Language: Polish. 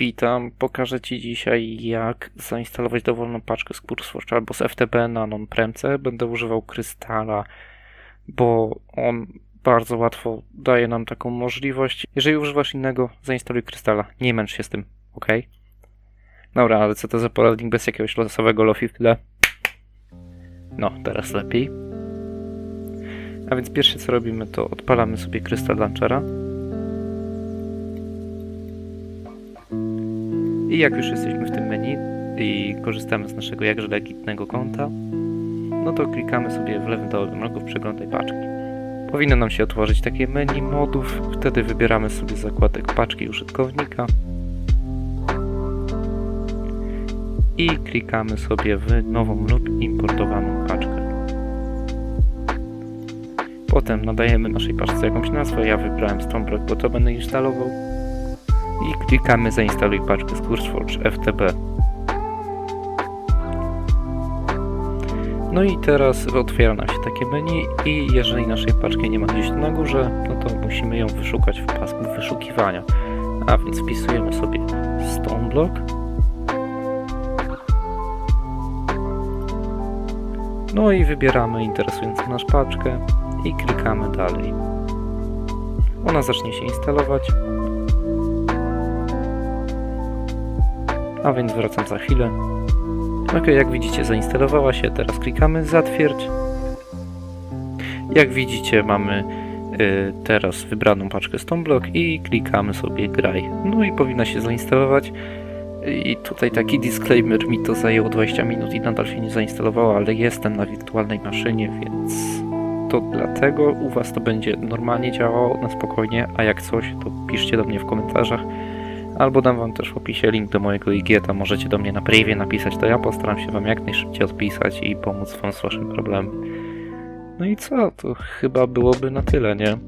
Witam, pokażę Ci dzisiaj jak zainstalować dowolną paczkę z CurseForge albo z FTP na non-premce. Będę używał krystala, bo on bardzo łatwo daje nam taką możliwość. Jeżeli używasz innego, zainstaluj krystala. Nie męcz się z tym, ok? Dobra, ale co to za poradnik bez jakiegoś losowego lofi w tle? No, teraz lepiej. A więc pierwsze co robimy to odpalamy sobie krystal launchera. I jak już jesteśmy w tym menu i korzystamy z naszego jakże legitnego konta, no to klikamy sobie w lewym dolnym rogu w przeglądaj paczki. Powinno nam się otworzyć takie menu modów, wtedy wybieramy sobie zakładek paczki użytkownika i klikamy sobie w nową lub importowaną paczkę. Potem nadajemy naszej paczce jakąś nazwę, ja wybrałem Stormblock, bo to będę instalował i klikamy zainstaluj paczkę z CurseForge FTB. No i teraz otwiera nam się takie menu i jeżeli naszej paczki nie ma gdzieś na górze, no to musimy ją wyszukać w pasku wyszukiwania. A więc wpisujemy sobie Stoneblock. No i wybieramy interesującą nas paczkę i klikamy dalej. Ona zacznie się instalować. A więc wracam za chwilę. Ok, jak widzicie zainstalowała się, teraz klikamy zatwierdź. Jak widzicie mamy y, teraz wybraną paczkę Stoneblock i klikamy sobie graj. No i powinna się zainstalować. I tutaj taki disclaimer, mi to zajęło 20 minut i nadal się nie zainstalowało, ale jestem na wirtualnej maszynie, więc to dlatego u Was to będzie normalnie działało na spokojnie, a jak coś, to piszcie do mnie w komentarzach. Albo dam wam też w opisie link do mojego IG, tam możecie do mnie na privie napisać, to ja postaram się wam jak najszybciej odpisać i pomóc wam z waszym problemem. No i co, to chyba byłoby na tyle, nie?